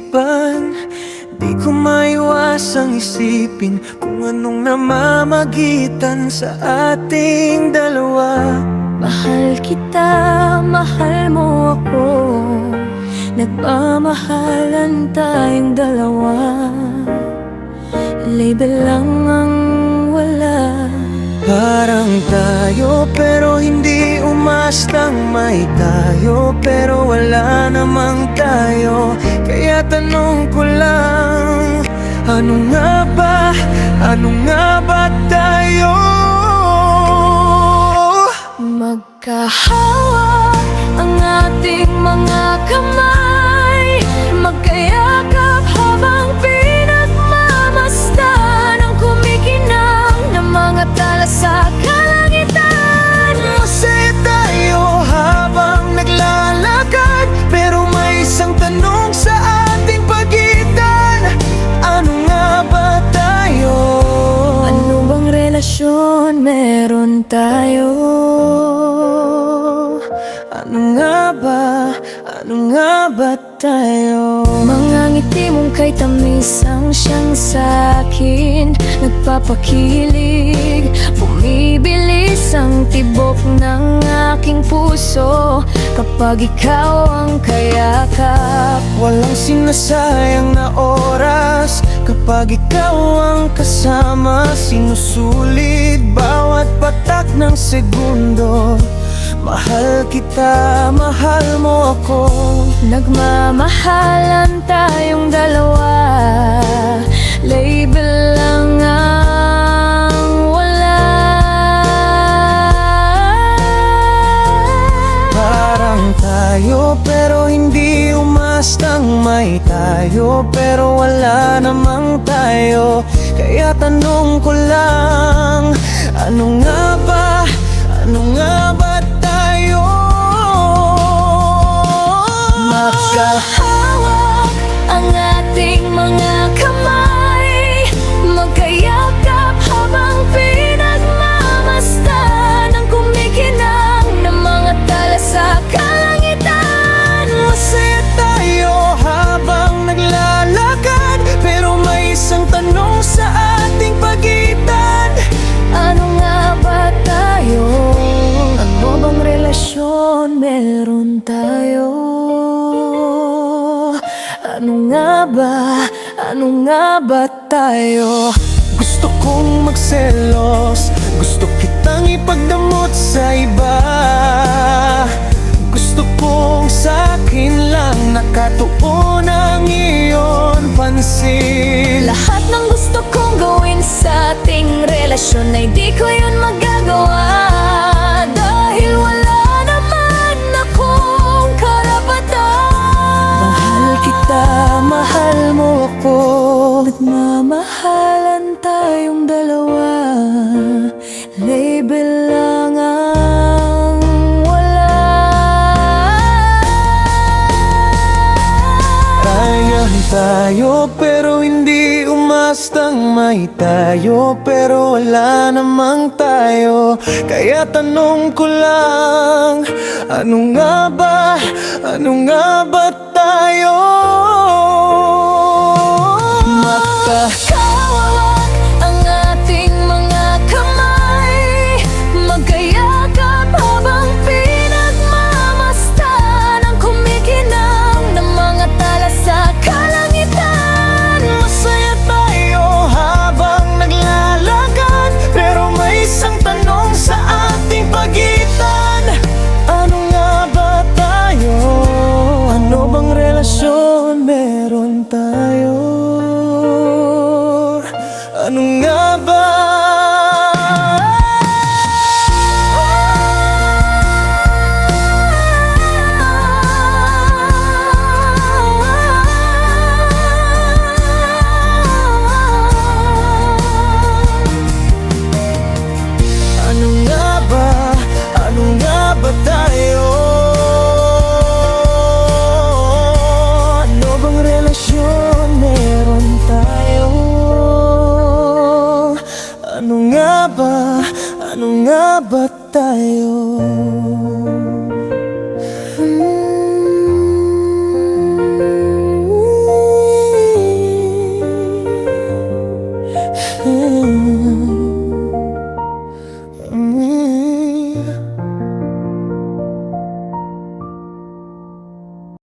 isipan. Di ko maiwasang isipin kung anong namamagitan sa ating dalawa. Mahal kita, mahal mo ako. Nagmamahalan tayong dalawa. Label lang ang wala. Parang tayo pero hindi umastang may tayo Pero wala namang tayo Kaya tanong ko lang Ano nga ba, ano nga ba tayo? Magkahawak ang ating mga kamay relasyon meron tayo? Ano nga ba? Ano nga ba tayo? Mga ngiti mong kay tamis ang siyang sakin Nagpapakilig Bumibilis ang tibok ng aking puso Kapag ikaw ang kayakap Walang sinasayang na oras. Kapag ikaw ang kasama Sinusulit bawat patak ng segundo. Mahal kita, mahal mo ako. Nagmamahalan tayong dalawa tayo pero hindi umastang may tayo. Pero wala namang tayo Kaya tanong ko lang ba? Ano nga ba tayo? Gusto kong magselos Gusto kitang ipagdamot sa iba Gusto kong sa'kin lang nakatuon ang iyong pansin Lahat ng gusto kong gawin sa ating relasyon ay di ko yun magagawa Tayong dalawa. Label lang ang wala. Ayan tayo pero hindi umastang may tayo. Pero wala namang tayo. Kaya tanong ko lang Ano nga ba, ano nga ba tayo? Magkahawak ba tayo?